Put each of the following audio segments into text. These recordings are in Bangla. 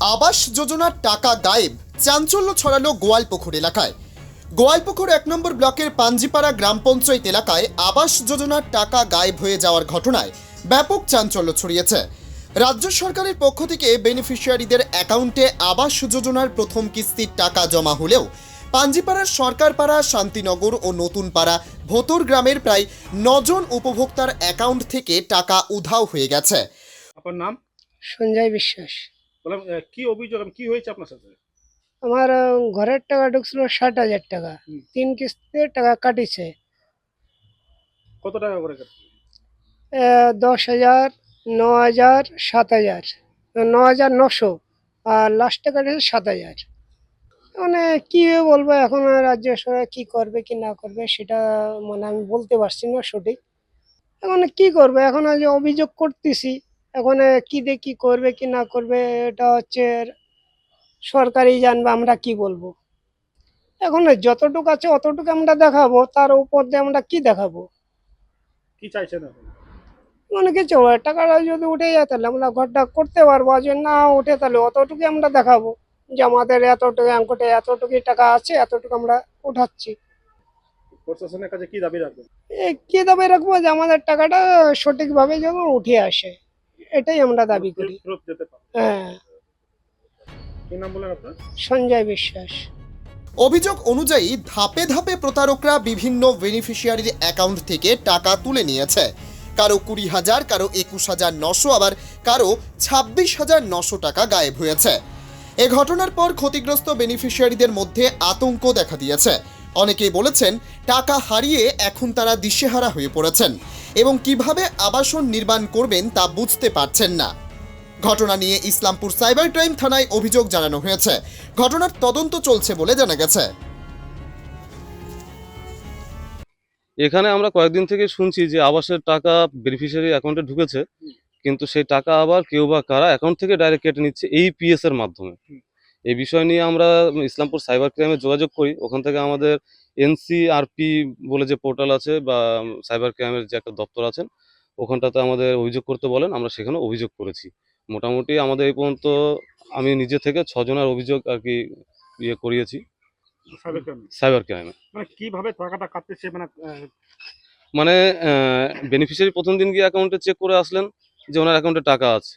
আবাস যোজনার টাকা গায়েব চাঞ্চল্য ছড়ালো গোয়ালপুকুর এলাকায়। গোয়ালপুকুর এক নম্বর ব্লকের পাঞ্জিপাড়া গ্রাম পঞ্চায়েত এলাকায় আবাস যোজনার টাকা গায়েব হয়ে যাওয়ার ঘটনায় ব্যাপক চাঞ্চল্য ছড়িয়েছে। রাজ্য সরকারের পক্ষ থেকে বেনিফিশিয়ারিদের অ্যাকাউন্টে আবাস যোজনার প্রথম কিস্তির টাকা জমা হলেও পাঞ্জিপাড়ার সরকারপাড়া শান্তিনগর ও নতুনপাড়া ভোতর গ্রামের প্রায় নজন উপভোক্তার অ্যাকাউন্ট থেকে টাকা উধাও হয়ে গেছে। আপনার নাম? সঞ্জয় বিশ্বাস। বললাম কি অভিযোগ কি হয়েছে আপনার সাথে? আমার ঘরের টাকা ঢুকছিল ষাট হাজার টাকা। তিন কিস্তিতে টাকা কাটিছে। কত টাকা করে কাটছে? দশ হাজার ন হাজার সাত হাজার। ন হাজার নশো। আর লাস্টে কাটিছে সাত হাজার। মানে কি বলব এখন রাজ্য সরকার কি করবে কি না করবে সেটা মানে আমি বলতে পারছি না সঠিক। এখন কি করবে এখন যে অভিযোগ করতেছি। এখন কি দিয়ে কি করবে কি না করবে এটা হচ্ছে সরকারই জানবে আমরা কি বলব। এখন যতটুকু আছে অতটুকু আমরা দেখাবো তার উপর দিয়ে আমরা কি দেখাবো? কি চাইছেন মানে কিছু টাকাটা যদি উঠে যায় তাহলে আমরা ঘরটা করতে পারব আর যদি না উঠে তাহলে অতটুকু আমরা দেখাবো। যে আমাদের এতটুকু অঙ্কটে এতটুকু টাকা আছে এতটুকু আমরা উঠাচ্ছি। প্রশাসনের কাছে কি দাবি রাখবেন? এ কি দাবি রাখব? যে আমাদের টাকাটা সঠিকভাবে যেন উঠে আসে। এটাই আমরা দাবি করি। হ্যাঁ। কি নাম বলেন আপনার? সঞ্জয় বিশ্বাস। অভিযোগ অনুযায়ী ধাপে ধাপে প্রতারকরা বিভিন্ন বেনিফিশিয়ারির অ্যাকাউন্ট থেকে টাকা তুলে নিয়েছে। কারও কুড়ি হাজার কারও একুশ হাজার নশো আবার কারও ছাব্বিশ হাজার নশো টাকা গায়েব হয়েছে। এ ঘটনার পর ক্ষতিগ্রস্ত বেনিফিশিয়ারিদের মধ্যে আতঙ্ক দেখা দিয়েছে। অনেকেই বলেছেন টাকা হারিয়ে এখন তারা দিশেহারা হয়ে পড়েছেন। এবং কীভাবে আবাসন নির্মাণ করবেন তা বুঝতে পারছেন না। ঘটনা নিয়ে ইসলামপুর সাইবার ক্রাইম থানায় অভিযোগ জানানো হয়েছে। ঘটনার তদন্ত চলছে বলে জানা গেছে। এখানে আমরা কয়েকদিন থেকে শুনছি যে আবাসের টাকা বেনিফিশিয়ারি অ্যাকাউন্টে ঢুকেছে কিন্তু সেই টাকা আবার কেউ বা কারা অ্যাকাউন্ট থেকে ডাইরেক্ট কেটে নিচ্ছে এই পিএস এর মাধ্যমে। এই বিষয় নিয়ে আমরা ইসলামপুর সাইবার ক্রাইমে যোগাযোগ করি। ওখান থেকে আমাদের এনসিআরপি বলে যে পোর্টাল আছে বা সাইবার ক্রাইমের যে একটা দপ্তর আছেন ওখানটাতে আমাদের অভিযোগ করতে বলেন আমরা সেখানে অভিযোগ করেছি। মোটামুটি আমাদের এই পর্যন্ত আমি নিজে থেকে ছজনের অভিযোগ আর কি ইয়ে করিয়েছি। সাইবার ক্রাইমে? মানে কীভাবে টাকাটা কাটতেছে মানে মানে বেনিফিশিয়ারি প্রথম দিন গিয়ে অ্যাকাউন্টে চেক করে আসলেন যে ওনার অ্যাকাউন্টে টাকা আছে।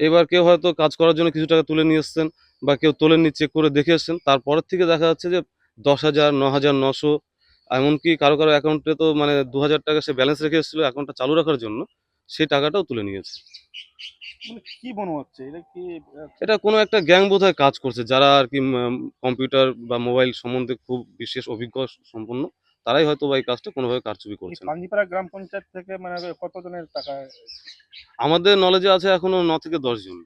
এবার কেউ হয়তো কাজ করার জন্য কিছু টাকা তুলে নিয়ে এসছেন বা কেউ তোলেননি চেক করে দেখে এসছেন তারপরের থেকে দেখা যাচ্ছে যে দশ হাজার ন হাজার নশো এমনকি কারও কারও অ্যাকাউন্টে তো মানে দু হাজার টাকা সে ব্যালেন্স রেখে এসেছিল অ্যাকাউন্টটা চালু রাখার জন্য সেই টাকাটাও তুলে নিয়েছে। মানে কি মনে হচ্ছে? এটা কি এটা কোনো একটা গ্যাং বোধহয় কাজ করছে যারা আর কি কম্পিউটার বা মোবাইল সম্বন্ধে খুব বিশেষ অভিজ্ঞ সম্পন্ন। তারাই হয়তো বা এই কাজটা কোনোভাবে কারচুপি করছে করছেন পাঞ্জিপাড়া গ্রাম পঞ্চায়েত থেকে মানে কতজনের টাকা আমাদের নলেজে আছে এখনও ন থেকে দশ জন।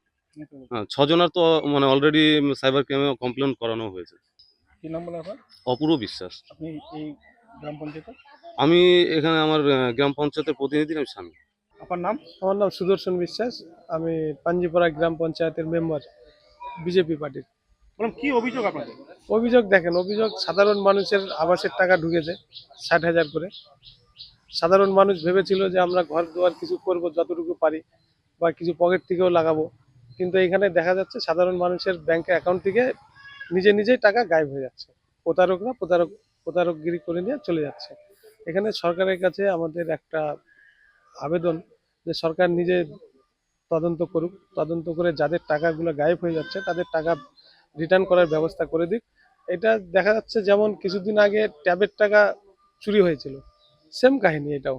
হ্যাঁ ছজনের তো মানে অলরেডি সাইবার ক্রাইমে কমপ্লেন করানো হয়েছে। কি নাম বলেন আপনার? অপূর্ব বিশ্বাস। আপনি এই গ্রাম পঞ্চায়েতে? আমি এখানে আমার গ্রাম পঞ্চায়েতের প্রতিনিধি আমি স্বামী। আপনার নাম? আমার নাম সুদর্শন বিশ্বাস। আমি পাঞ্জিপাড়া গ্রাম পঞ্চায়েতের মেম্বার বিজেপি পার্টির। কি অভিযোগ আপনাদের? অভিযোগ দেখেন, অভিযোগ সাধারণ মানুষের আবাসের টাকা ঢুকেছে, ষাট হাজার করে। সাধারণ মানুষ ভেবেছিল যে আমরা ঘর দুয়ার কিছু করব, যতটুকু পারি, বা কিছু পকেট থেকেও লাগাবো। কিন্তু এখানে দেখা যাচ্ছে সাধারণ মানুষের ব্যাংকের অ্যাকাউন্ট থেকে নিজে নিজেই টাকা গায়েব হয়ে যাচ্ছে। প্রতারকরা প্রতারক, প্রতারকগিরি করে নিয়ে চলে যাচ্ছে। এখানে সরকারের কাছে আমাদের একটা আবেদন যে সরকার নিজে তদন্ত করুক। তদন্ত করে যাদের টাকাগুলো গায়েব হয়ে যাচ্ছে, তাদের টাকা রিটার্ন করার ব্যবস্থা করে দিক। এটা দেখা যাচ্ছে যেমন কিছুদিন আগে ট্যাবের টাকা চুরি হয়েছিল। সেম কাহিনী এটাও।